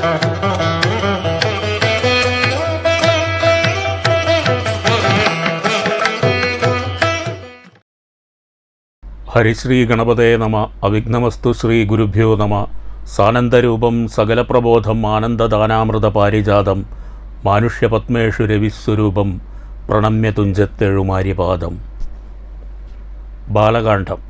ഹരിശ്രീ ഗണപതേ നമ. അവിഘ്നമസ്തു ശ്രീ ഗുരുഭ്യോ നമ. സാനന്ദരൂപം സകലപ്രബോധം ആനന്ദദാനാമൃത പാരിജാതം. മാനുഷ്യപത്മേഷു രവിസ്വരൂപം പ്രണമ്യ തുഞ്ചത്തെഴുമാര്യപാദം ബാലകാന്ഡം.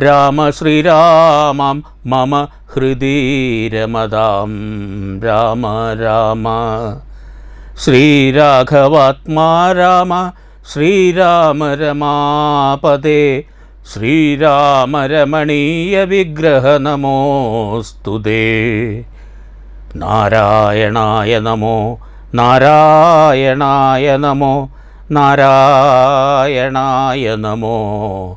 രാമ ശ്രീരാമം മമ ഹൃദി രാമ രാമ. ശ്രീരാഘവാത്മാ രാമ. ശ്രീരാമ രമാപദേ ശ്രീരാമരമണീയ വിഗ്രഹ നമോസ്തുതേ. നാരായണായ നമോ നാരായണായ നമോ നാരായണായ നമോ.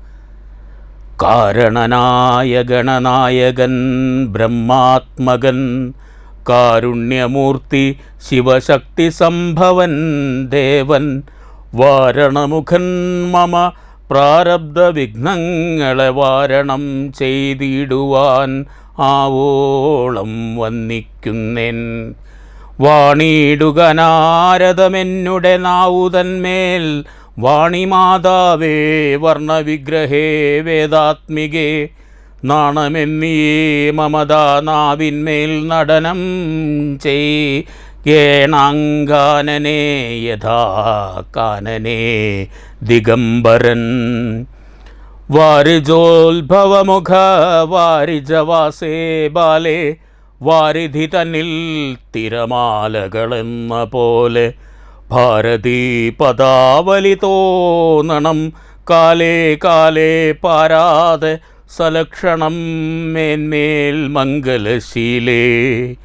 കാരണനായ ഗണനായകൻ ബ്രഹ്മാത്മകൻ കാരുണ്യമൂർത്തി ശിവശക്തി സംഭവൻ ദേവൻ വാരണമുഖൻ മമ പ്രാരബ്ധ വിഘ്നങ്ങളെ വാരണം ചെയ്തിടുവാൻ ആവോളം വന്നിക്കുന്നേൻ. വാണിയിടുക നാരദമെന്നുടെ നാവുതന്മേൽ വാണിമാതാവേ വർണവിഗ്രഹേ വേദാത്മികേ നാണമെന്നിയേ മമതാ നാവിന്മേൽ നടനം ചെയ്. ചെയ്യേണാങ്കാനനെ യഥാ കാനനെ ദിഗംബരൻ. വാരിജോത്ഭവമുഖ വാരിജവാസേ ബാലേ വാരിധി തന്നിൽ തിരമാലകളെന്ന പോലെ ഭാരതീ പദാവലി തോന്നണം കാലേ കാലേ പാരാതെ സലക്ഷണം മേന്മേൽ മംഗലശീലേ.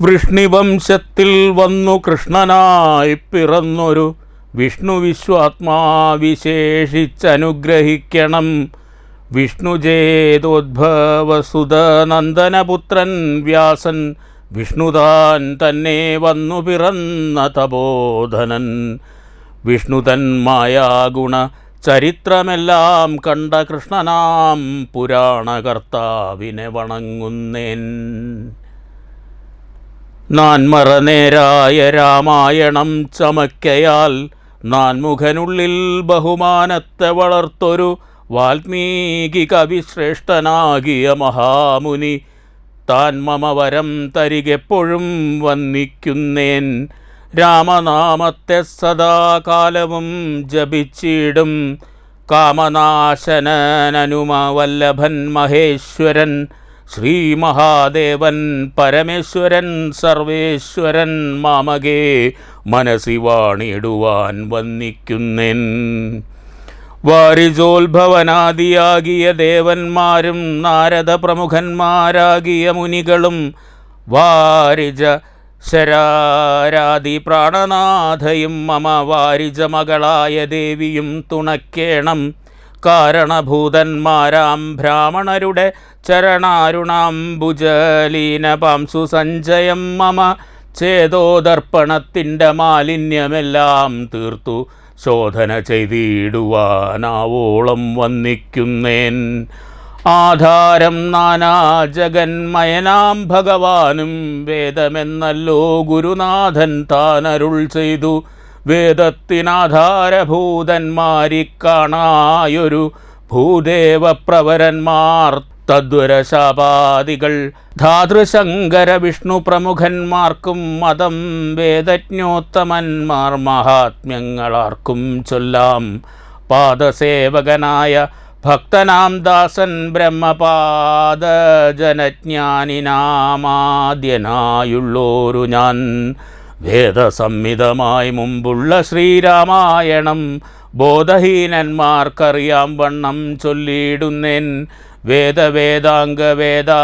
വൃഷ്ണിവംശത്തിൽ വന്നു കൃഷ്ണനായി പിറന്നൊരു വിഷ്ണു വിശ്വാത്മാവിശേഷിച്ചനുഗ്രഹിക്കണം. വിഷ്ണുജേതോദ്ഭവസുതനന്ദനപുത്രൻ വ്യാസൻ വിഷ്ണുതാൻ തന്നെ വന്നു പിറന്ന തപോധനൻ. വിഷ്ണുതൻ മായാഗുണ ചരിത്രമെല്ലാം കണ്ട കൃഷ്ണനാം പുരാണകർത്താവിനെ വണങ്ങുന്നേൻ. നാൻമറനേരായ രാമായണം ചമക്കയാൽ നാൻമുഖനുള്ളിൽ ബഹുമാനത്തെ വളർത്തൊരു വാൽമീകി കവിശ്രേഷ്ഠനാകിയ മഹാമുനി താൻ മമ വരം തരികെപ്പോഴും വന്നിക്കുന്നേൻ. രാമനാമത്തെ സദാകാലവും ജപിച്ചിടും. കാമനാശനനുമ വല്ലഭൻ മഹേശ്വരൻ ശ്രീ മഹാദേവൻ പരമേശ്വരൻ സർവേശ്വരൻ മാമകേ മനസിവാണിടുവാൻ വന്നിക്കുന്നേൻ. വാരിജോത്ഭവനാദിയാകിയ ദേവന്മാരും നാരദ പ്രമുഖന്മാരാകിയ മുനികളും വാരിജ ശരാരാദി പ്രാണനാഥയും മമ വാരിജ മകളായ ദേവിയും തുണക്കേണം. കാരണഭൂതന്മാരാം ബ്രാഹ്മണരുടെ ചരണാരുണാംബുജലീന പാംസു സഞ്ജയം മമ ചേതോദർപ്പണത്തിന്റെ മാലിന്യമെല്ലാം തീർത്തു. ശോധന ചെയ്തിടുവാനാവോളം വന്നിക്കുന്നേൻ. ആധാരം നാനാ ജഗന്മയനാം ഭഗവാനും വേദമെന്നല്ലോ ഗുരുനാഥൻ താനരുൾ ചെയ്തു. വേദത്തിനാധാരഭൂതന്മാരിക്കാണായൊരു ഭൂദേവപ്രവരന്മാർ തദ്വരശാപാദികൾ ധാതൃശങ്കര വിഷ്ണു പ്രമുഖന്മാർക്കും മതം വേദജ്ഞോത്തമന്മാർ മഹാത്മ്യങ്ങളാർക്കും ചൊല്ലാം. പാദസേവകനായ ഭക്തനാം ദാസൻ ബ്രഹ്മപാദ ജനജ്ഞാനിനാമാദ്യനായുള്ളോരു ഞാൻ. വേദസംഹിതമായി മുമ്പുള്ള ശ്രീരാമായണം ബോധഹീനന്മാർക്കറിയാം വണ്ണം ചൊല്ലിയിടുന്നേൻ. വേദവേദാംഗ വേദാന്താദി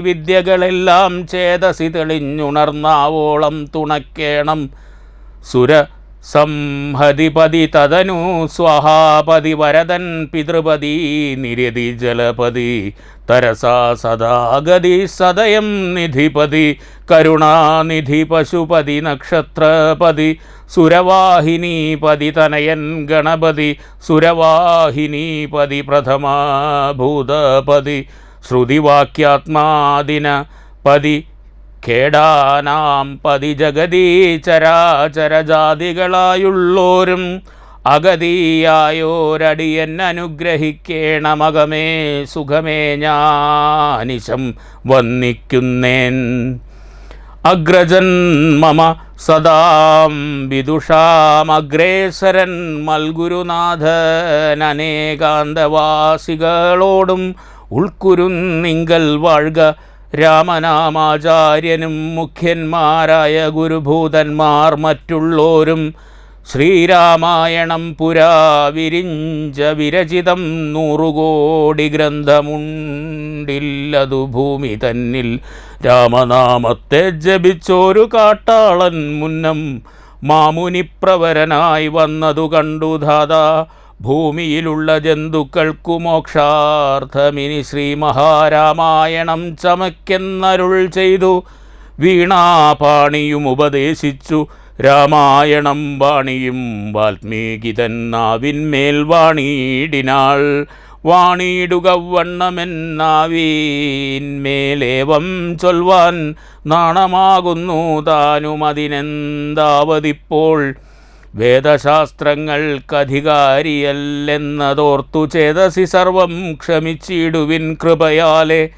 വിദ്യകളെല്ലാം ചേതസി തെളിഞ്ഞുണർന്നാവോളം തുണക്കേണം സുര സംഹതിപതി തദനു സ്വഹാപതി വരദൻ പിതൃപതി നിരതി ജലപതി തരസാ സദാഗതി സദയം നിധിപതി കരുണാനിധി പശുപതി നക്ഷത്രപതി സുരവാഹിനീപതി തനയൻ ഗണപതി സുരവാഹിനീപതി പ്രഥമാഭൂതപതി ശ്രുതിവാക്യാത്മാദിന പതി കേടാനാം പതി ജഗതീ ചരാചരജാതികളായുള്ളോരും അഗതിയായോരടിയൻ അനുഗ്രഹിക്കേണമകമേ സുഖമേ ഞാനിശം വന്നിക്കുന്നേൻ. അഗ്രജൻ മമ സദാം വിദുഷാമഗ്രേസരൻ മൽഗുരുനാഥൻ അനേകാന്തവാസികളോടും ഉൾക്കുരുന്നിങ്കൽ വാഴ്ക രാമനാമാചാര്യനും മുഖ്യന്മാരായ ഗുരുഭൂതന്മാർ മറ്റുള്ളോരും ശ്രീരാമായണം പുരാ വിരിഞ്ച വിരചിതം നൂറുകോടി ഗ്രന്ഥമുണ്ടില്ലതു ഭൂമി തന്നിൽ. രാമനാമത്തെ ജപിച്ചോരു കാട്ടാളൻ മുന്നം മാമുനിപ്രവരനായി വന്നതു കണ്ടു ധാതാ ഭൂമിയിലുള്ള ജന്തുക്കൾക്കു മോക്ഷാർത്ഥമിനി ശ്രീ മഹാരാമായണം ചമക്കെന്നരുൾ ചെയ്തു വീണാപാണിയും ഉപദേശിച്ചു. രാമായണം വാണിയും വാൽമീകി തന്നാവിന്മേൽ വാണിയിടിനാൾ. വാണിയിടുക വണ്ണമെന്നാവീന്മേലേവം ചൊൽവാൻ നാണമാകുന്നു താനും അതിനെന്താവതിപ്പോൾ വേദശാസ്ത്രങ്ങൾക്കധികാരിയല്ലെന്നതോർത്തു ചേതസി സർവം ക്ഷമിച്ചിടുവിൻ കൃപയാലെ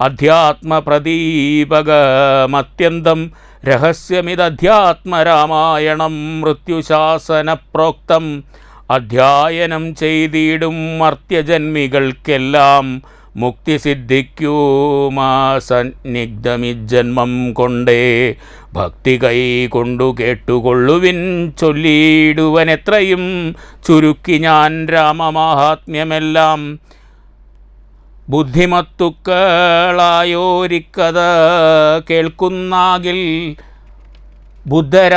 അധ്യാത്മപ്രദീപകമത്യന്തം രഹസ്യമിതധ്യാത്മരാമായണം മൃത്യുശാസനപ്രോക്തം അധ്യായനം ചെയ്തിടും മർത്യജന്മികൾക്കെല്ലാം മുക്തി സിദ്ധിക്കുമാ സന്നിഗ്ധമിജന്മം കൊണ്ടേ ഭക്തി കൈ കൊണ്ടു കേട്ടുകൊള്ളുവിൻ ചൊല്ലിയിടുവൻ എത്രയും ചുരുക്കി ഞാൻ രാമമാഹാത്മ്യമെല്ലാം. ബുദ്ധിമത്തുക്കളായോരിക്കഥ കേൾക്കുന്നാകിൽ ബുദ്ധരാകിലും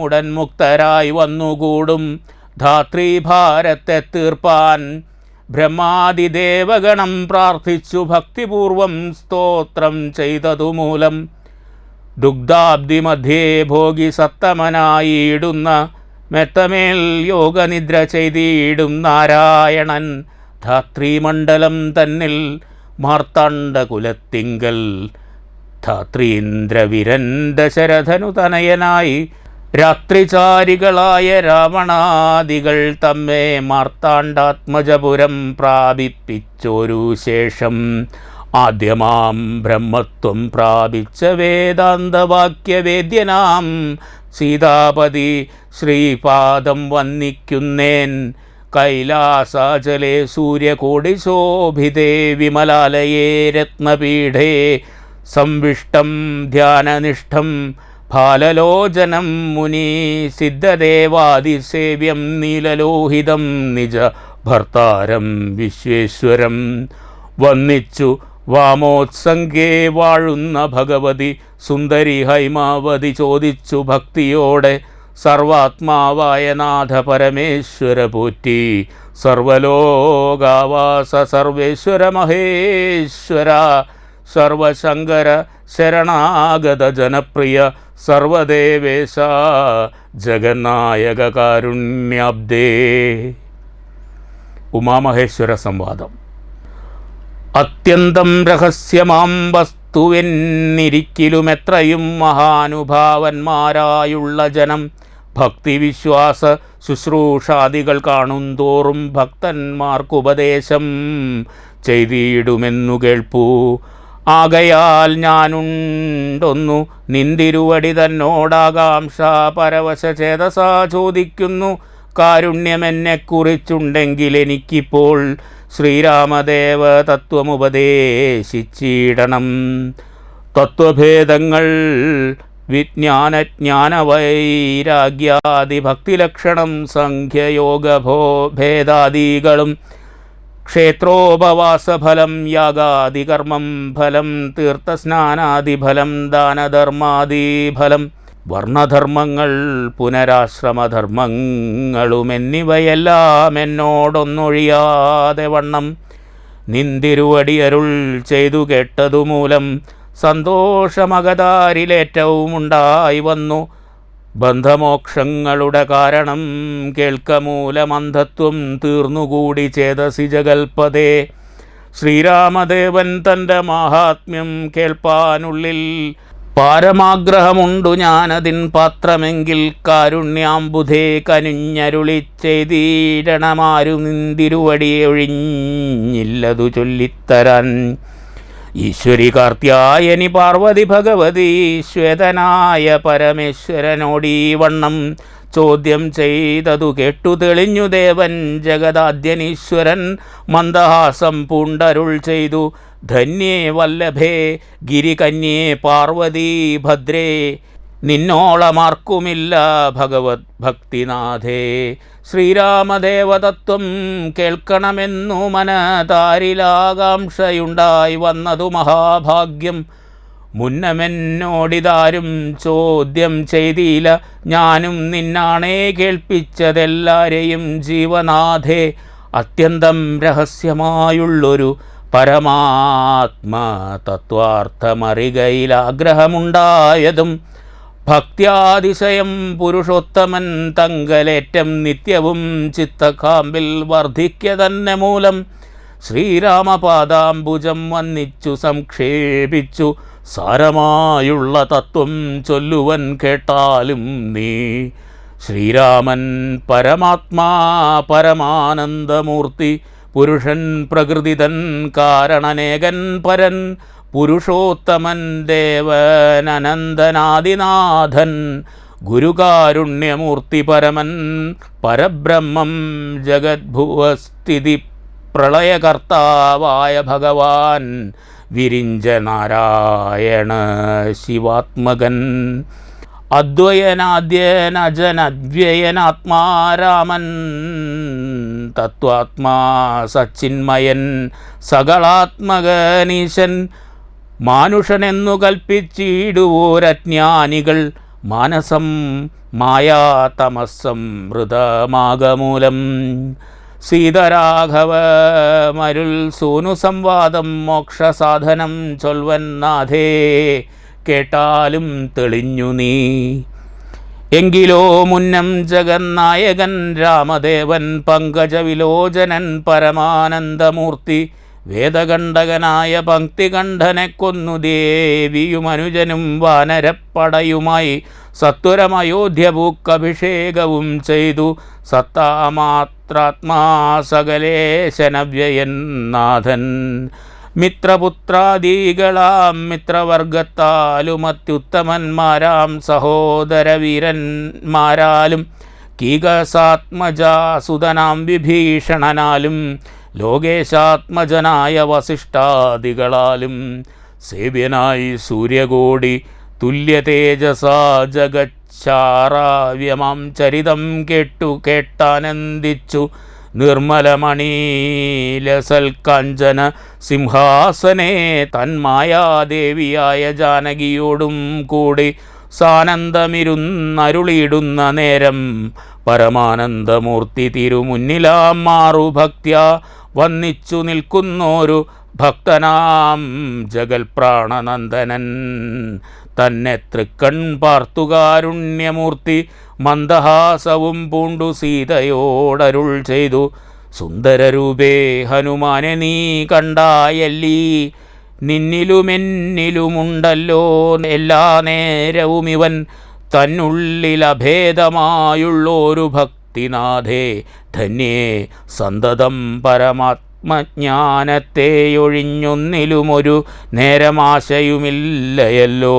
ഉടൻ മുക്തരായി വന്നുകൂടും ധാത്രീഭാരത്തെ തീർപ്പാൻ ബ്രഹ്മാതിദേവഗണം പ്രാർത്ഥിച്ചു ഭക്തിപൂർവം സ്തോത്രം ചെയ്തതുമൂലം ദുഗ്ധാബ്ദി മധ്യേ ഭോഗി സത്തമനായിടുന്ന മെത്തമേൽ യോഗനിദ്ര ചെയ്തിടും നാരായണൻ ധാത്രീമണ്ഡലം തന്നിൽ മാർത്താണ്ഡകുലത്തിങ്കൽ ധാത്രീന്ദ്രവിരൻ ദശരഥനു തനയനായി രാത്രിചാരികളായ രാവണാദികൾ തമ്മെ മാർത്താണ്ഡാത്മജപുരം പ്രാപിപ്പിച്ചൊരു ശേഷം ആദ്യമാം ബ്രഹ്മത്വം പ്രാപിച്ച വേദാന്തവാക്യവേദ്യനാം സീതാപതി ശ്രീപാദം വന്ദിക്കുന്നേൻ. കൈലാസാചലെ സൂര്യകോടി ശോഭിതേ വിമലാലയേ രത്നപീഠേ. സംവിഷ്ടം ധ്യാനനിഷ്ഠം ഫാലലോചനം മുനി സിദ്ധദേവാദിസേവ്യം നീലലോഹിതം നിജ ഭർത്താരം വിശ്വേശ്വരം വന്നിച്ചു വാമോത്സംഗേ വാഴുന്ന ഭഗവതി സുന്ദരി ഹൈമാവതി ചോദിച്ചു ഭക്തിയോടെ സർവാത്മാവായ നാഥ പരമേശ്വര പോറ്റി. സർവലോകാവാസ സർവേശ്വര മഹേശ്വര സർവശങ്കര ശരണാഗത ജനപ്രിയ സർവദേവേശ ജഗന്നായക കാരുണ്യാബ്ദേ. ഉമാമഹേശ്വര സംവാദം. അത്യന്തം രഹസ്യമാം വസ്തുവെന്നിരിക്കിലുമെത്രയും മഹാനുഭാവന്മാരായുള്ള ജനം ഭക്തിവിശ്വാസ ശുശ്രൂഷാദികൾ കാണുന്തോറും ഭക്തന്മാർക്കുപദേശം ചെയ്തിടുമെന്നു കേൾപ്പൂ. ആകയാൽ ഞാനുണ്ടൊന്നു നിന്തിരുവടി തന്നോടാകാംക്ഷ പരവശ ചേതസാ ചോദിക്കുന്നു. കാരുണ്യമെന്നെക്കുറിച്ചുണ്ടെങ്കിൽ എനിക്കിപ്പോൾ ശ്രീരാമദേവ തത്വമുപദേശിച്ചിടണം. തത്വഭേദങ്ങൾ വിജ്ഞാനജ്ഞാനവൈരാഗ്യാദി ഭക്തിലക്ഷണം സംഖ്യയോഗഭോ ഭേദാദികളും ക്ഷേത്രോപവാസഫലം യാഗാദികർമ്മം ഫലം തീർത്ഥസ്നാനാദിഫലം ദാനധർമാദിഫലം വർണധർമ്മങ്ങൾ പുനരാശ്രമധർമ്മങ്ങളും എന്നിവയെല്ലാം എന്നോടൊന്നൊഴിയാതെ വണ്ണം നിന്തിരുവടിയരുൾ ചെയ്തു കേട്ടതുമൂലം സന്തോഷമകതാരിലേറ്റവും ഉണ്ടായി വന്നു ബന്ധമോക്ഷങ്ങളുടെ കാരണം കേൾക്കമൂലമന്ധത്വം തീർന്നുകൂടി ചേതസി ജഗൽപതേ. ശ്രീരാമദേവൻ തന്റെ മാഹാത്മ്യം കേൾപ്പാനുള്ളിൽ പാരമാഗ്രഹമുണ്ടു ഞാനതിൻ പാത്രമെങ്കിൽ കാരുണ്യാംബുധേ കനിഞ്ഞരുളി ചെയ്തിടണമാരു നിന്തിരുവടിയൊഴിഞ്ഞില്ലതു ചൊല്ലിത്തരാൻ. ഈശ്വരി കാർത്യായനി പാർവതി ഭഗവതി ശ്വേതനായ പരമേശ്വരനോടീ വണ്ണം ചോദ്യം ചെയ്തതു കേട്ടു തെളിഞ്ഞു ദേവൻ ജഗദാദ്യനീശ്വരൻ മന്ദഹാസം പൂണ്ടരുൾ ചെയ്തു. ധന്യേ വല്ലഭേ ഗിരികന്യേ പാർവതി ഭദ്രേ നിന്നോളമാർക്കുമില്ല ഭഗവത് ഭക്തിനാഥേ. ശ്രീരാമദേവതത്വം കേൾക്കണമെന്നു മനതാരിലാകാംക്ഷയുണ്ടായി വന്നതു മഹാഭാഗ്യം. മുന്നമെന്നോടിതാരും ചോദ്യം ചെയ്തില്ല. ഞാനും നിന്നാണേ കേൾപ്പിച്ചതെല്ലാരെയും ജീവനാഥേ. അത്യന്തം രഹസ്യമായുള്ളൊരു പരമാത്മ തത്വാർത്ഥമറികയിൽ ആഗ്രഹമുണ്ടായതും ഭക്ത്യാതിശയം പുരുഷോത്തമൻ തങ്കലേറ്റം നിത്യവും ചിത്തകാമ്പിൽ വർദ്ധിക്ക തന്നെ മൂലം. ശ്രീരാമപാദാംബുജം വന്നിച്ചു സംക്ഷേപിച്ചു. സാരമായുള്ള തത്വം ചൊല്ലുവൻ കേട്ടാലും നീ. ശ്രീരാമൻ പരമാത്മാ പരമാനന്ദമൂർത്തി പുരുഷൻ പ്രകൃതിതൻ കാരണനേകൻ പരൻ. പുരുഷോത്തമൻ ദേവൻ അനന്തനാദിനാഥൻ ഗുരുകാരുണ്യമൂർത്തി പരമൻ പരബ്രഹ്മം ജഗദ്ഭുവസ്ഥിതി പ്രളയകർത്താവായ ഭഗവാൻ വിരിഞ്ച നാരായണ ശിവാത്മകൻ. അദ്വയനാദ്യനജനദ്വയനാത്മാരാമൻ തത്വാത്മാ സച്ചിന്മയൻ സകളാത്മകനീശൻ മാനുഷനെന്നു കൽപ്പിച്ചിടുവോരജ്ഞാനികൾ മാനസം മായാതമസം മൃതമാകമൂലം. സീതരാഘവ മരുൾ സൂനു സംവാദം മോക്ഷസാധനം ചൊൽവൻ നാഥേ കേട്ടാലും തെളിഞ്ഞു നീ. എങ്കിലോ മുന്നം ജഗന്നായകൻ രാമദേവൻ പങ്കജവിലോചനൻ പരമാനന്ദമൂർത്തി വേദകണ്ഠകനായ പങ്ക്തികണ്ഠനെ കൊന്നു ദേവിയും അനുജനും വാനരപ്പടയുമായി. സത്വരമയോധ്യഭൂക്കഭിഷേകവും ചെയ്തു. സത്താമാത്രാത്മാ സകലേശനവ്യയന്നാഥൻ മിത്രപുത്രാദീകളാം മിത്രവർഗത്താലും അത്യുത്തമന്മാരാം സഹോദരവീരന്മാരാലും കീകസാത്മജാസുതനാം വിഭീഷണനാലും ലോകേശാത്മജനായ വസിഷ്ഠാദികളാലും സേവ്യനായി സൂര്യകോടി തുല്യതേജസാ ജഗച്ചാറാവ്യമാം ചരിതം കേട്ടു കേട്ടാനന്ദിച്ചു നിർമ്മലമണീലസൽക്കാഞ്ചന സിംഹാസനെ തന്മായാദേവിയായ ജാനകിയോടും കൂടി സാനന്ദമിരുന്നരുളിയിടുന്ന നേരം പരമാനന്ദമൂർത്തി തിരുമുന്നിലാം മാറു ഭക്ത്യ വന്നിച്ചു നിൽക്കുന്നോരു ഭക്തനാം ജഗൽപ്രാണനന്ദനൻ. തന്നെ തൃക്കൺ പാർത്തുകാരുണ്യമൂർത്തി മന്ദഹാസവും പൂണ്ടു സീതയോടരുൾ ചെയ്തു. സുന്ദരരൂപേ ഹനുമാനെ നീ കണ്ടായല്ലീ. നിന്നിലുമെന്നിലുമുണ്ടല്ലോ എല്ലാ നേരവും ഇവൻ. തന്നുള്ളിലഭേദമായുള്ളൊരു ഭക്തിനാഥേ ധന്യേ സന്തതം പരമാത്മജ്ഞാനത്തെയൊഴിഞ്ഞൊന്നിലുമൊരു നേരമാശയുമില്ലയല്ലോ.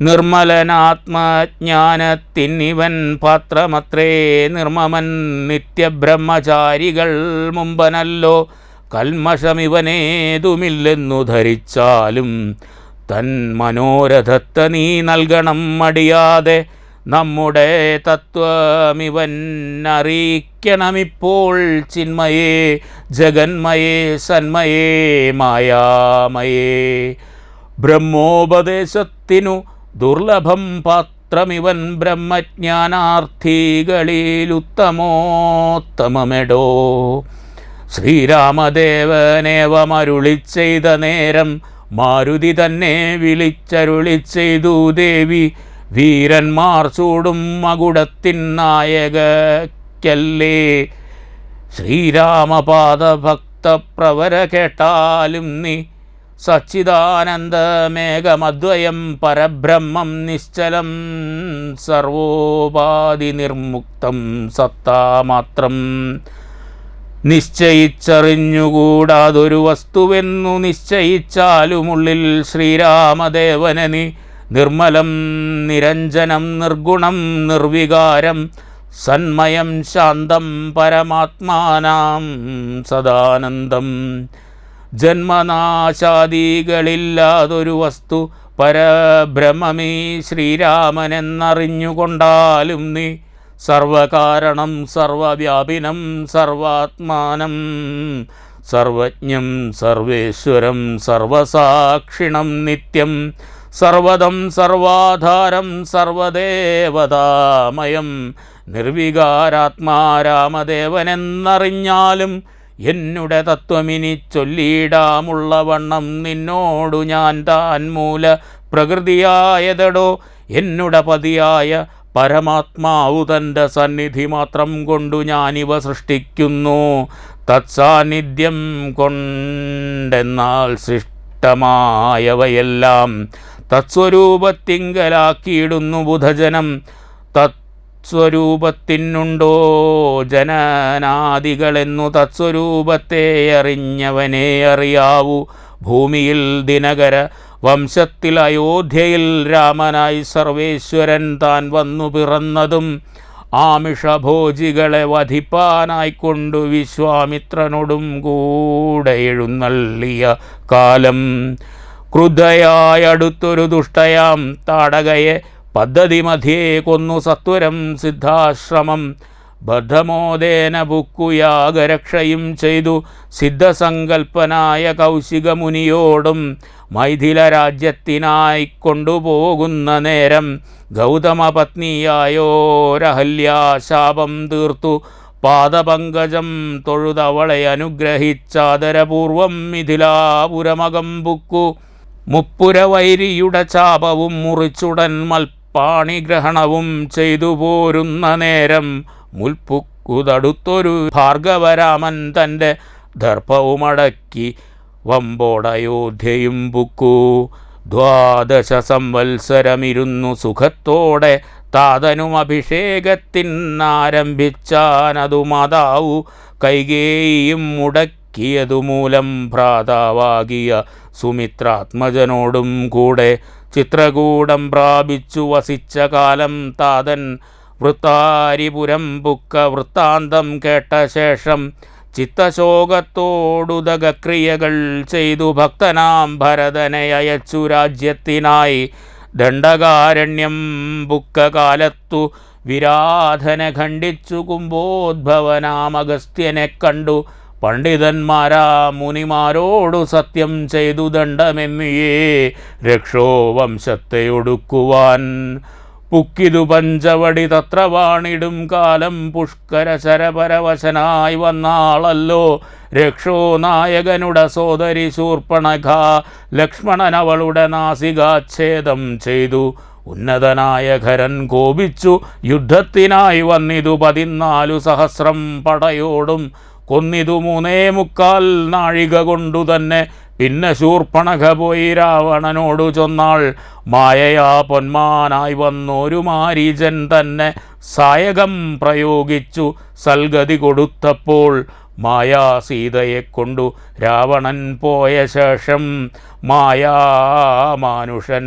നിർമ്മലനാത്മജ്ഞാനത്തിന്നിവൻ പാത്രമത്രേ നിർമ്മമൻ നിത്യബ്രഹ്മചാരികൾ മുമ്പനല്ലോ. കൽമഷമിവനേതുമില്ലെന്നു ധരിച്ചാലും തൻ മനോരഥത്തെ നീ നൽകണം മടിയാതെ നമ്മുടെ തത്വമിവൻ അറിയിക്കണമിപ്പോൾ ചിന്മയേ ജഗന്മയേ സന്മയേ മായാമയേ. ബ്രഹ്മോപദേശത്തിനു ദുർലഭം പാത്രമിവൻ ബ്രഹ്മജ്ഞാനാർത്ഥികളിലുത്തമോത്തമമെടോ ശ്രീരാമദേവനേവമരുളി ചെയ്ത നേരം മാരുതി തന്നെ വിളിച്ചരുളി ചെയ്തു ദേവി വീരന്മാർ ചൂടും മകുടത്തിൻ നായകക്കല്ലേ. ശ്രീരാമപാദഭക്തപ്രവര കേട്ടാലും നീ സച്ചിദാനന്ദമേഘമദ്വയം പരബ്രഹ്മം നിശ്ചലം സർവോപാധി നിർമുക്തം സത്താമാത്രം. നിശ്ചയിച്ചറിഞ്ഞുകൂടാതൊരു വസ്തുവെന്നു നിശ്ചയിച്ചാലുമുള്ളിൽ ശ്രീരാമദേവനെ നീ നിർമ്മലം നിരഞ്ജനം നിർഗുണം നിർവികാരം സന്മയം ശാന്തം പരമാത്മാനാം സദാനന്ദം. ജന്മനാശാദികളില്ലാതൊരു വസ്തു പരബ്രഹ്മമീ ശ്രീരാമനെന്നറിഞ്ഞുകൊണ്ടാലും നീ സർവകാരണം സർവവ്യാപിനം സർവാത്മാനം സർവജ്ഞം സർവേശ്വരം സർവസാക്ഷിണം നിത്യം സർവദം സർവാധാരം സർവദേവതാമയം. നിർവികാരാത്മാരാമദേവനെന്നറിഞ്ഞാലും എന്നുടെ തത്വമിനി ചൊല്ലിയിടാമുള്ള വണ്ണം നിന്നോടു ഞാൻ താൻ മൂല പ്രകൃതിയായതടോ. എന്നുടെ പതിയായ പരമാത്മാവു തന്റെ സന്നിധി മാത്രം കൊണ്ടു ഞാനിവ സൃഷ്ടിക്കുന്നു. തത്സാന്നിധ്യം കൊണ്ടെന്നാൽ സൃഷ്ടമായവയെല്ലാം തത്സ്വരൂപത്തിങ്കലാക്കിയിടുന്നു ബുധജനം. തത്സ്വരൂപത്തിനുണ്ടോ ജനനാദികളെന്നു തത്സ്വരൂപത്തെ അറിഞ്ഞവനെ അറിയാവൂ. ഭൂമിയിൽ ദിനകര വംശത്തിൽ അയോധ്യയിൽ രാമനായി സർവേശ്വരൻ താൻ വന്നു പിറന്നതും ആമിഷഭോജികളെ വധിപ്പാനായിക്കൊണ്ടു വിശ്വാമിത്രനോടും കൂടെ എഴുന്നള്ളിയ കാലം. ക്രുദ്ധയായടുത്തൊരു ദുഷ്ടയാം താടകയെ പദ്ധതി മധ്യേ കൊന്നു സത്വരം സിദ്ധാശ്രമം. ബദ്ധമോദേന ബുക്കുയാഗരക്ഷയും ചെയ്തു സിദ്ധസങ്കൽപ്പനായ കൗശികമുനിയോടും മൈഥില രാജ്യത്തിനായി കൊണ്ടുപോകുന്ന നേരം ഗൗതമ പത്നിയായോരഹല്യാശാപം തീർത്തു. പാദപങ്കജം തൊഴുതവളെ അനുഗ്രഹിച്ചാദരപൂർവം മിഥിലാപുരമകം ബുക്കു മുപ്പുരവൈരിയുടെ ചാപവും മുറിച്ചുടൻ മൽപ്പാണിഗ്രഹണവും ചെയ്തു പോരുന്ന നേരം മുൽപ്പുക്കുതടുത്തൊരു ഭാർഗവരാമൻ തന്റെ ദർഭവുമടക്കി വമ്പോടയോധ്യയും പുക്കു. ദ്വാദശ സംവത്സരമിരുന്നു സുഖത്തോടെ താതനും അഭിഷേകത്തിനാരംഭിച്ചാനതു മാതാവു കൈകേയും മുടക്കിയതു മൂലം ഭ്രാതാവാകിയ സുമിത്രാത്മജനോടും കൂടെ ചിത്രകൂടം പ്രാപിച്ചു വസിച്ച കാലം താതൻ വൃത്താരിപുരം പുക്ക വൃത്താന്തം കേട്ട ശേഷം ചിത്തശോകത്തോടുതകക്രിയകൾ ചെയ്തു ഭക്തനാം ഭരതനെ അയച്ചു രാജ്യത്തിനായി ദണ്ഡകാരണ്യം പുക്ക കാലത്തു വിരാധനെ ഖണ്ഡിച്ചു കുംഭോദ്ഭവനാം അഗസ്ത്യനെ കണ്ടു. പണ്ഡിതന്മാരാ മുനിമാരോടു സത്യം ചെയ്തു ദണ്ഡമെന്നിയേ രക്ഷോ വംശത്തെ ഒടുക്കുവാൻ പുക്കിതു പഞ്ചവടി തത്ര വാണിടും കാലം പുഷ്കര ശരപരവശനായി വന്നാളല്ലോ. രക്ഷോ നായകനുടെ സോദരി ശൂർപ്പണഖ ലക്ഷ്മണൻ അവളുടെ നാസികാച്ഛേദം ചെയ്തു. ഉന്നതനായ ഖരൻ കോപിച്ചു. യുദ്ധത്തിനായി വന്നിതു പതിനാലു സഹസ്രം പടയോടും. കൊന്നിതു മൂന്നേ മുക്കാൽ നാഴിക കൊണ്ടു തന്നെ. പിന്നെ ശൂർപ്പണക പോയി രാവണനോടു ചൊന്നാൾ. മായയാ പൊന്മാനായി വന്നൊരു മാരീജൻ തന്നെ സായകം പ്രയോഗിച്ചു സൽഗതി കൊടുത്തപ്പോൾ മായാ സീതയെ കൊണ്ടു രാവണൻ പോയ ശേഷം മായാ മാനുഷൻ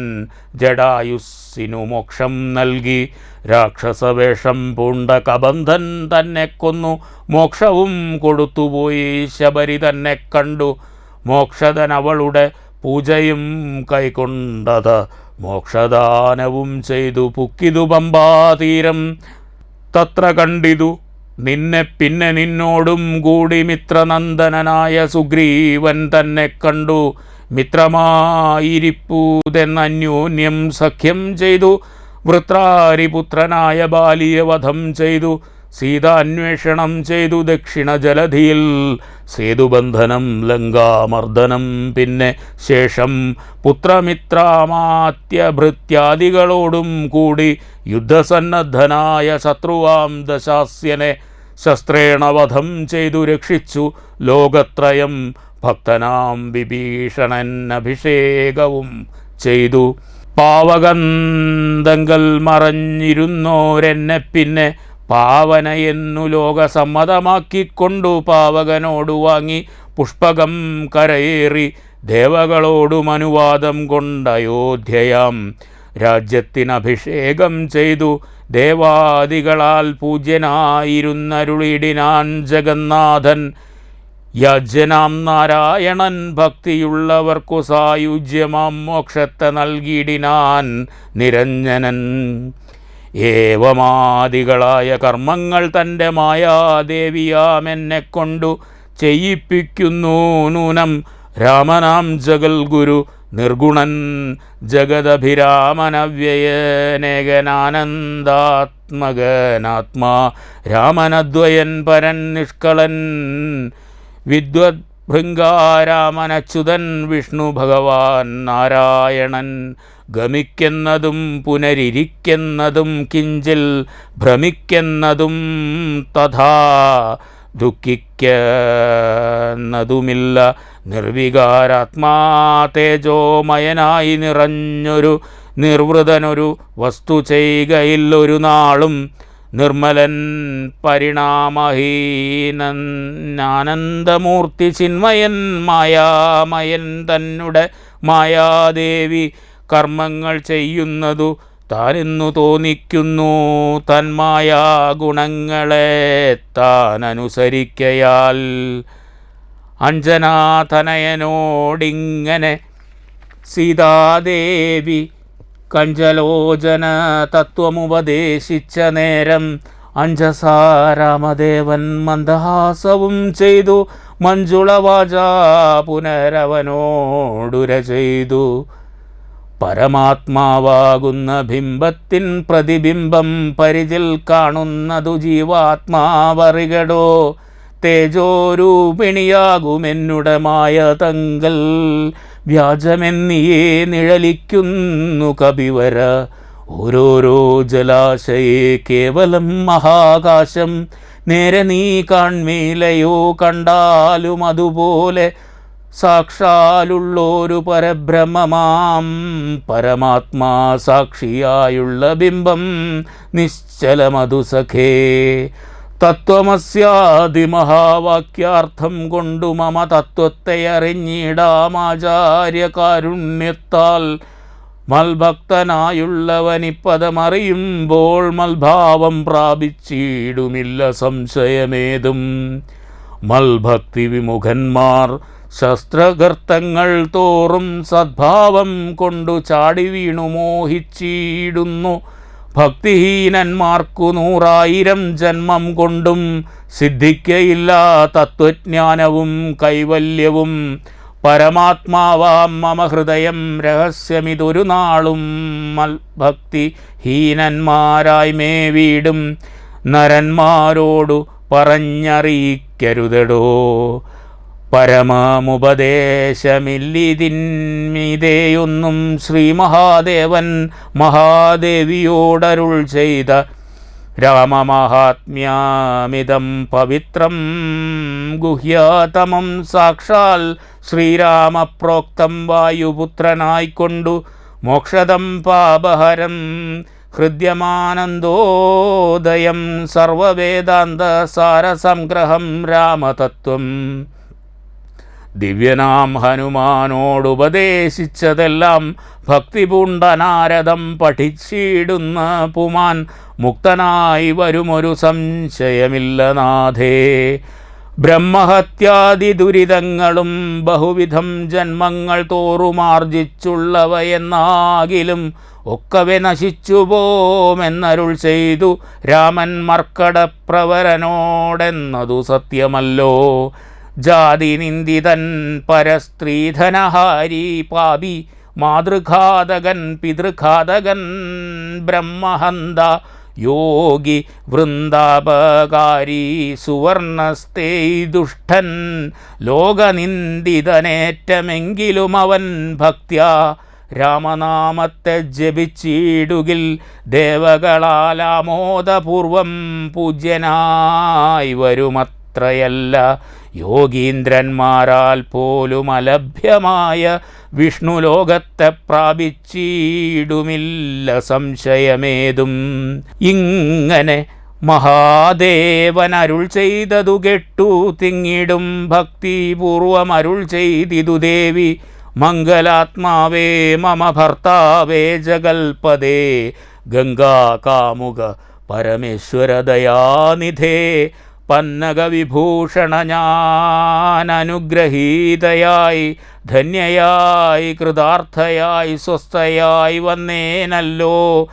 ജഡായുസ്സിനു മോക്ഷം നൽകി. രാക്ഷസവേഷം പൂണ്ട കബന്ധൻ തന്നെ കൊന്നു. മോക്ഷവും കൊടുത്തുപോയി. ശബരി തന്നെ കണ്ടു. മോക്ഷതൻ അവളുടെ പൂജയും കൈക്കൊണ്ടത്. മോക്ഷദാനവും ചെയ്തു. പുക്കിതു പമ്പാതീരം. തത്ര കണ്ടിതു. നിന്നെ പിന്നെ നിന്നോടും കൂടി മിത്രനന്ദനനായ സുഗ്രീവൻ തന്നെ കണ്ടു. മിത്രമായിരിപ്പൂതെന്നന്യോന്യം സഖ്യം ചെയ്തു. വൃത്രാരിപുത്രനായ ബാലിയെ വധം ചെയ്തു. സീത അന്വേഷണം ചെയ്തു ദക്ഷിണ ജലധിയിൽ. സേതുബന്ധനം ലങ്കാമർദ്ദനം പിന്നെ ശേഷം പുത്രമിത്രാമാത്യഭൃത്യാദികളോടും കൂടി യുദ്ധസന്നദ്ധനായ ശത്രുവാം ദശാസ്യനെ ശസ്ത്രേണവധം ചെയ്തു രക്ഷിച്ചു. ലോകത്രയം ഭക്തനാം വിഭീഷണൻ അഭിഷേകവും ചെയ്തു. പാവകന്തങ്കൽ മറഞ്ഞിരുന്നോരെന്നെ പിന്നെ പാവനയെന്നു ലോകസമ്മതമാക്കിക്കൊണ്ടു പാവകനോടു വാങ്ങി പുഷ്പകം കരയേറി ദേവകളോടും അനുവാദം കൊണ്ടയോധ്യയാം രാജ്യത്തിനഭിഷേകം ചെയ്തു ദേവാദികളാൽ പൂജ്യനായിരുന്നരുളിടിനാൻ ജഗന്നാഥൻ യജ്ഞനാം നാരായണൻ ഭക്തിയുള്ളവർക്കു സായുജ്യമാം മോക്ഷത്തെ നൽകിയിടിനാൻ നിരഞ്ജനൻ. ഏവമാദികളായ കർമ്മങ്ങൾ തന്റെ മായാദേവിയാമെന്നെ കൊണ്ടു ചെയ്യിപ്പിക്കുന്നു. നൂനം രാമനാം ജഗൽ ഗുരു നിർഗുണൻ ജഗദഭിരാമനവ്യയനേകനാനന്ദാത്മകനാത്മാ രാമനദ്വയൻ പരൻ നിഷ്കളൻ. വിദ്വത് ഭൃംഗാരാമനച്യുതൻ വിഷ്ണു ഭഗവാൻ നാരായണൻ ഗമിക്കുന്നതും പുനരിരിക്കുന്നതും കിഞ്ചിൽ ഭ്രമിക്കുന്നതും തഥാ ദുഃഖിക്കുന്നതുമില്ല. നിർവികാരാത്മാ തേജോമയനായി നിറഞ്ഞൊരു നിർവൃതനൊരു വസ്തു ചെയ്യുകയില്ലൊരു നാളും നിർമ്മലൻ പരിണാമഹീനൻ ആനന്ദമൂർത്തി ചിന്മയൻ മായാമയൻ തന്നെ മായാദേവി കർമ്മങ്ങൾ ചെയ്യുന്നതു താനെന്നു തോന്നിക്കുന്നു തന്മായാ ഗുണങ്ങളെ താൻ അനുസരിക്കയാൽ അഞ്ജനാതനയനോടിങ്ങനെ സീതാദേവി കഞ്ചലോചന തത്വമുപദേശിച്ച നേരം അഞ്ചസാരാമദേവൻ മന്ദഹാസവും ചെയ്തു മഞ്ജുളവാച പുനരവനോടുര ചെയ്തു. പരമാത്മാവാകുന്ന ബിംബത്തിൻ പ്രതിബിംബം പരിചിൽ കാണുന്നതു ജീവാത്മാവറികടോ. തേജോരൂപിണിയാകുമെന്നുടമായ തങ്കൽ വ്യാജമെന്നിയേ നിഴലിക്കുന്നു കപിവര. ഓരോരോ ജലാശയെ കേവലം മഹാകാശം. നേരെ നീ കാൺമീലയോ കണ്ടാലും അതുപോലെ സാക്ഷാലുള്ളൊരു പരബ്രഹ്മമാം. പരമാത്മാ സാക്ഷിയായുള്ള ബിംബം നിശ്ചലമതു സഖേ തത്വമസ്യാദിമഹാവാക്യാർത്ഥം കൊണ്ടു മമ തത്വത്തെ അറിഞ്ഞിടാമാചാര്യകാരുണ്യത്താൽ മൽഭക്തനായുള്ളവനിപ്പതമറിയുമ്പോൾ മൽഭാവം പ്രാപിച്ചിടുമില്ല സംശയമേതും. മൽഭക്തി വിമുഖന്മാർ ശസ്ത്രകർത്തങ്ങൾ തോറും സദ്ഭാവം കൊണ്ടു ചാടി വീണു മോഹിച്ചിടുന്നു. ഭക്തിഹീനന്മാർക്കു നൂറായിരം ജന്മം കൊണ്ടും സിദ്ധിക്കയില്ല തത്വജ്ഞാനവും കൈവല്യവും. പരമാത്മാവാം മമ ഹൃദയം രഹസ്യമിതൊരു നാളും മൽഭക്തി മേ വീടും നരന്മാരോടു പറഞ്ഞറിയിക്കരുതടോ. പരമമുപദേശമില്ലിതിന്മിതേയൊന്നും ശ്രീ മഹാദേവൻ മഹാദേവിയോടരുൾ ചെയ്ത രാമമാഹാത്മ്യാമിതം പവിത്രം ഗുഹ്യാതമം സാക്ഷാൽ ശ്രീരാമപ്രോക്തം വായുപുത്രനായിക്കൊണ്ടു മോക്ഷദം പാപഹരം ഹൃദ്യമാനന്ദോദയം സർവവേദാന്ത സാരസംഗ്രഹം രാമതത്വം. ദിവ്യനാം ഹനുമാനോടുപദേശിച്ചതെല്ലാം ഭക്തിപൂണ്ട നാരദം പഠിച്ചിടുന്ന പുമാൻ മുക്തനായി വരുമൊരു സംശയമില്ല നാഥേ. ബ്രഹ്മഹത്യാദി ദുരിതങ്ങളും ബഹുവിധം ജന്മങ്ങൾ തോറുമാർജിച്ചുള്ളവയെന്നാകിലും ഒക്കവെ നശിച്ചു പോമെന്നരുൾ ചെയ്തു രാമൻ മർക്കടപ്രവരനോടെന്നതു സത്യമല്ലോ. ജാതി നിന്ദിതൻ പരസ്ത്രീധനഹാരി പാപി മാതൃഘാതകൻ പിതൃഘാതകൻ ബ്രഹ്മഹന്ത യോഗി വൃന്ദാപകാരി സുവർണസ്തേ ദുഷ്ടൻ ലോകനിന്ദിതനേറ്റമെങ്കിലും അവൻ ഭക്ത്യാ രാമനാമത്തെ ജപിച്ചിടുകിൽ ദേവകളാലാമോദപൂർവം പൂജ്യനായി വരുമത്രയല്ല യോഗീന്ദ്രന്മാരാൽ പോലും അലഭ്യമായ വിഷ്ണു ലോകത്തെ പ്രാപിച്ചിടുമില്ല സംശയമേതും. ഇങ്ങനെ മഹാദേവൻ അരുൾ ചെയ്തതു കെട്ടു തിങ്ങിടും ഭക്തിപൂർവം അരുൾ ചെയ്തിതു ദേവി. മംഗലാത്മാവേ മമ ഭർത്താവേ ജഗൽപദേ ഗംഗാ കാമുക പരമേശ്വരദയാനിധേ പന്നകവിഭൂഷണ ഞാനനുഗ്രഹീതയായി ധന്യയായി കൃതാർത്ഥയായി സ്വസ്ഥയായി വന്നേനല്ലോ.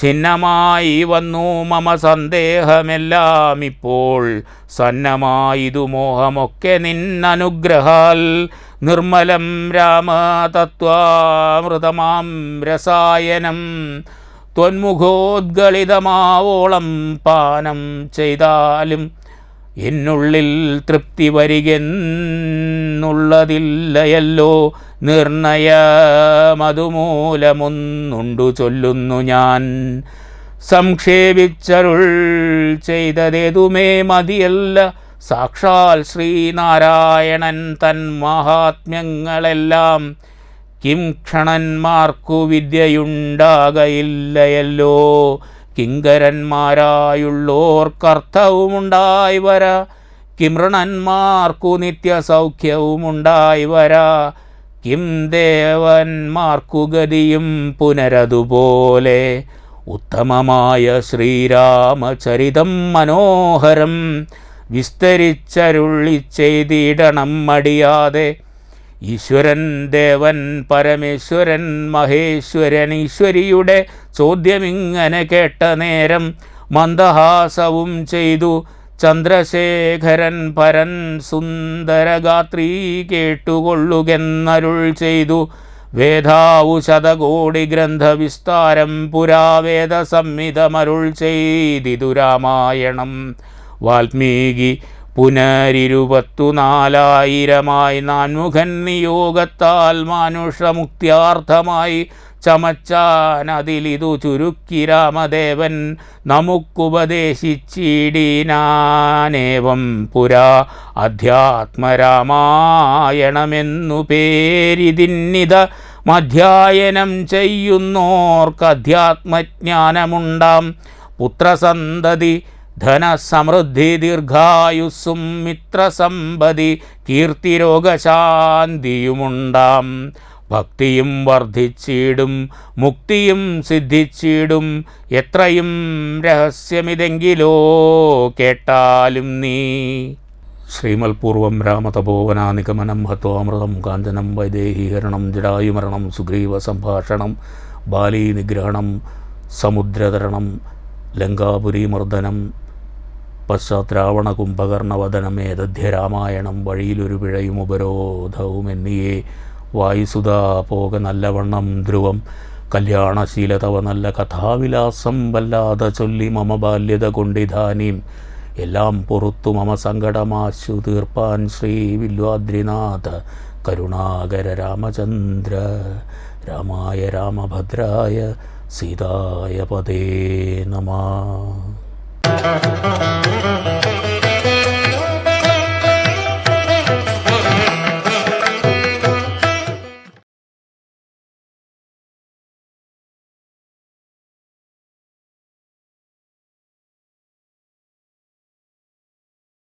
ഛിന്നമായി വന്നു മമ സന്ദേഹമെല്ലാം ഇപ്പോൾ. സന്നമായിതു മോഹമൊക്കെ നിന്നനുഗ്രഹാൽ നിർമ്മലം രാമതത്വാമൃതമാം രസായനം. ത്വന്മുഖോദ്ഗളിതമാവോളം പാനം ചെയ്താലും എന്നുള്ളിൽ തൃപ്തി വരികെന്നുള്ളതില്ലയല്ലോ. നിർണയമതുമൂലമൊന്നുണ്ടു ചൊല്ലുന്നു ഞാൻ. സംക്ഷേപിച്ചരുൾ ചെയ്തതേതുമേ മതിയല്ല. സാക്ഷാൽ ശ്രീനാരായണൻ തൻ മഹാത്മ്യങ്ങളെല്ലാം കിം ക്ഷണന്മാർക്കു വിദ്യയുണ്ടാകയില്ലയല്ലോ. കിങ്കരന്മാരായുള്ളോർക്കർത്ഥവുമുണ്ടായി വരാ. കിമൃണന്മാർക്കു നിത്യസൗഖ്യവുമുണ്ടായി വരാ. കിം ദേവന്മാർക്കു ഗതിയും പുനരതുപോലെ. ഉത്തമമായ ശ്രീരാമചരിതം മനോഹരം. വിസ്തരിച്ചരുളി ചെയ്തിടണം മടിയാതെ. ഈശ്വരൻ ദേവൻ പരമേശ്വരൻ മഹേശ്വരൻ ഈശ്വരിയുടെ ചോദ്യമിങ്ങനെ കേട്ട നേരം മന്ദഹാസവും ചെയ്തു. ചന്ദ്രശേഖരൻ പരൻ സുന്ദരഗാത്രീ കേട്ടുകൊള്ളുകെന്നരുൾ ചെയ്തു. വേദാവു ശതകോടി ഗ്രന്ഥവിസ്താരം പുരാവേദ സംഹിതമരുൾ ചെയ്തിതു രാമായണം. വാൽമീകി പുനരിരുപത്തു നാലായിരമായി നാൻമുഖൻ നിയോഗത്താൽ മാനുഷമുക്തിയാർത്ഥമായി ചമച്ചാനതിലിതു ചുരുക്കി രാമദേവൻ നമുക്കുപദേശിച്ചിടീനാനേവം പുരാ അധ്യാത്മരാമായണമെന്നു പേരിതിന്നിത മധ്യായനം ചെയ്യുന്നോർക്ക് അധ്യാത്മജ്ഞാനമുണ്ടാം പുത്രസന്തതി ധനസമൃദ്ധി ദീർഘായുസ്സും മിത്രസമ്പതി കീർത്തിരോഗശാന്തിയുമുണ്ടാം. ഭക്തിയും വർദ്ധിച്ചിടും മുക്തിയും സിദ്ധിച്ചിടും. എത്രയും രഹസ്യമിതെങ്കിലോ കേട്ടാലും നീ. ശ്രീമൽപൂർവം രാമതപോവനാനിഗമനം ഹത്വാമൃതം കാഞ്ചനം വൈദേഹീകരണം ജടായുമരണം സുഗ്രീവ സംഭാഷണം ബാലീ നിഗ്രഹണം സമുദ്രതരണം ലങ്കാപുരീമർദ്ദനം പശ്ചാത്രാവണ കുംഭകർണവദനമേതധ്യ രാമായണം വഴിയിലൊരു പിഴയും ഉപരോധവും എന്നിയേ വായുസുത പോക നല്ലവണ്ണം ധ്രുവം കല്യാണശീലതവ നല്ല കഥാവിലാസം വല്ലാതെ ചൊല്ലി മമ ബാല്യത കൊണ്ടിധാനീം. എല്ലാം പുറത്തു മമ സങ്കടമാശു തീർപ്പാൻ ശ്രീ വില്വാദ്രിനാഥ കരുണാകര രാമചന്ദ്ര രാമായ രാമഭദ്രായ സീതായ പദേ നമ